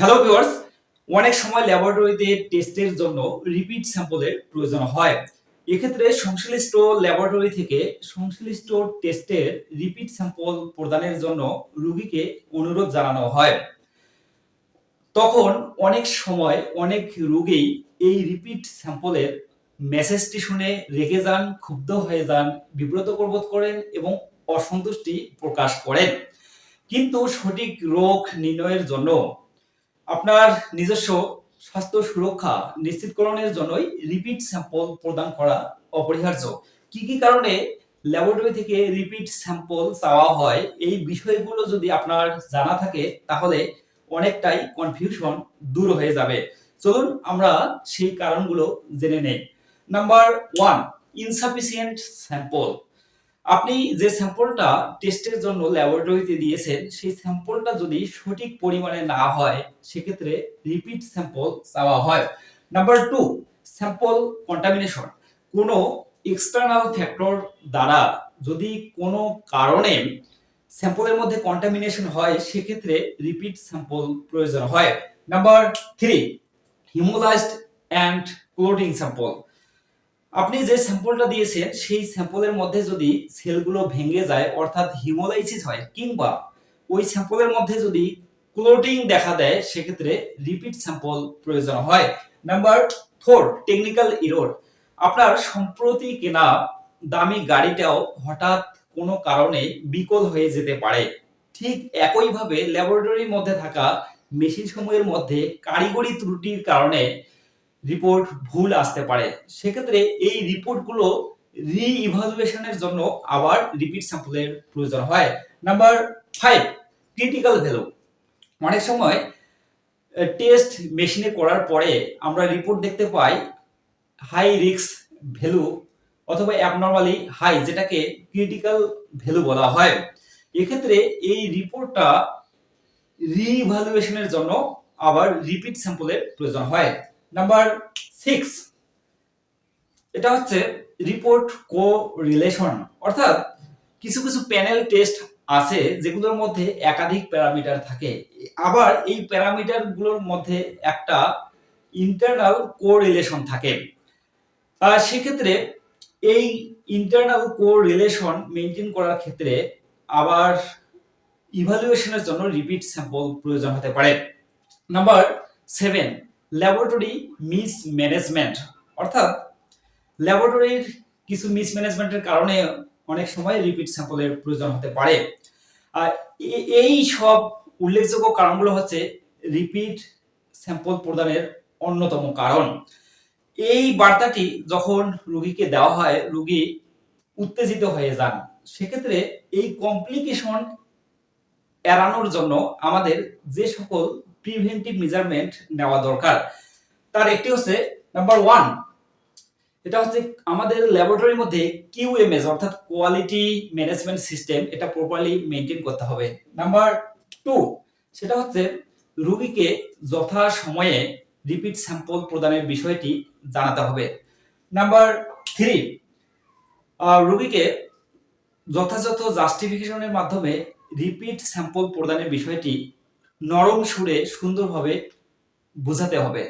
Hello viewers অনেক সময় ল্যাবরেটরিতে টেস্টের জন্য রিপিট স্যাম্পলের প্রয়োজন হয়। এক্ষেত্রে সংশ্লিষ্ট ল্যাবরেটরি থেকে সংশ্লিষ্ট টেস্টের রিপিট স্যাম্পল প্রদানের জন্য রোগীকে অনুরোধ জানানো হয়। তখন অনেক সময় অনেক রোগী এই রিপিট স্যাম্পলের মেসেজটি শুনে রেগে যান, ক্ষুব্ধ হয়ে যান বিব্রতকর বোধ করেন এবং অসন্তুষ্টি প্রকাশ করেন। কিন্তু সঠিক রোগ নির্ণয়ের জন্য আপনার নিজস্ব স্বাস্থ্য সুরক্ষা নিশ্চিতকরণের জন্যই রিপিট স্যাম্পল প্রদান করা অপরিহার্য। কি কি কারণে ল্যাবরেটরি থেকে রিপিট স্যাম্পল চাওয়া হয়, এই বিষয়গুলো যদি আপনার জানা থাকে, তাহলে অনেকটাই কনফিউশন দূর হয়ে যাবে। চলুন আমরা সেই কারণগুলো জেনে নেই। নাম্বার ওয়ান ইনসাফিসিয়েন্ট স্যাম্পল আপনি যে স্যাম্পলটা টেস্টের জন্য ল্যাবরেটরিতে দিয়েছেন, সেই স্যাম্পলটা যদি সঠিক পরিমাণে না হয়, সেক্ষেত্রে রিপিট স্যাম্পল চাওয়া হয়। Number two, sample contamination. কোনো এক্সটার্নাল ফ্যাক্টর দ্বারা যদি কোনো কারণে স্যাম্পলের মধ্যে কন্টামিনেশন হয়, সেক্ষেত্রে রিপিট স্যাম্পল প্রয়োজন হয়। Number three, haemolysed and clotting sample. আপনি যে স্যাম্পলটা দিয়েছেন, সেই স্যাম্পলের মধ্যে যদি সেলগুলো ভেঙে যায়, অর্থাৎ হিমোলাইসিস হয়, কিংবা ওই স্যাম্পলের মধ্যে যদি ক্লোটিং দেখা দেয়, সেক্ষেত্রে রিপিট স্যাম্পল প্রয়োজন হয়। Number four, technical error. আপনার সম্প্রতি কেনা দামি গাড়িটাও হঠাৎ কোনো কারণে বিকল হয়ে যেতে পারে। ঠিক একইভাবে ল্যাবরেটরির মধ্যে থাকা মেশিন সমূহের মধ্যে কারিগরি ত্রুটির কারণে রিপোর্ট ভুল আসতে পারে। সেক্ষেত্রে এই রিপোর্টগুলো রি ইভালুয়েশনের জন্য আবার রিপিট স্যাম্পলের প্রয়োজন হয়। নাম্বার ফাইভ ক্রিটিক্যাল ভ্যালু অনেক সময় টেস্ট মেশিনে করার পরে আমরা রিপোর্ট দেখতে পাই হাই রিস্ক ভ্যালু অথবা অ্যাবনর্মালি হাই যেটাকে ক্রিটিক্যাল ভ্যালু বলা হয়। এক্ষেত্রে এই রিপোর্টটা রিইভালুয়েশনের জন্য আবার রিপিট স্যাম্পলের প্রয়োজন হয়। নাম্বার সিক্স এটা হচ্ছে রিপোর্ট কো রিলেশন অর্থাৎ কিছু কিছু প্যানেল টেস্ট আছে যেগুলোর মধ্যে একাধিক প্যারামিটার থাকে। আবার এই প্যারামিটারগুলোর মধ্যে একটা ইন্টারনাল কো রিলেশন থাকে সেক্ষেত্রে এই ইন্টারনাল কো রিলেশন মেনটেন করার ক্ষেত্রে আবার ইভালুয়েশনের জন্য রিপিট স্যাম্পল প্রয়োজন হতে পারে। Number seven laboratory mismanagement অর্থাৎ ল্যাবরেটরির কিছু মিস ম্যানেজমেন্টের কারণে অনেক সময় রিপিট স্যাম্পলের প্রয়োজন হতে পারে। আর এই সব উল্লেখযোগ্য কারণগুলো হচ্ছে রিপিট স্যাম্পল প্রদানের অন্যতম কারণ। এই বার্তাটি যখন রোগীকে দেওয়া হয়, রোগী উত্তেজিত হয়ে যান, সেক্ষেত্রে এই কমপ্লিকেশন এড়ানোর জন্য আমাদের যে সকল প্রিভেন্টিভ মেজারমেন্ট নেওয়া দরকার, তার একটি হচ্ছে নাম্বার ওয়ান এটা হচ্ছে আমাদের ল্যাবরেটরির মধ্যে কিউএমএস অর্থাৎ কোয়ালিটি ম্যানেজমেন্ট সিস্টেম এটা প্রপারলি মেনটেন করতে হবে। নাম্বার টু সেটা হচ্ছে রুগীকে যথা সময়ে রিপিট স্যাম্পল প্রদানের বিষয়টি জানাতে হবে। নাম্বার থ্রি রুগীকে যথাযথ জাস্টিফিকেশনের মাধ্যমে রিপিট স্যাম্পল প্রদানের বিষয়টি নরম সুরে সুন্দরভাবে বোঝাতে হবে।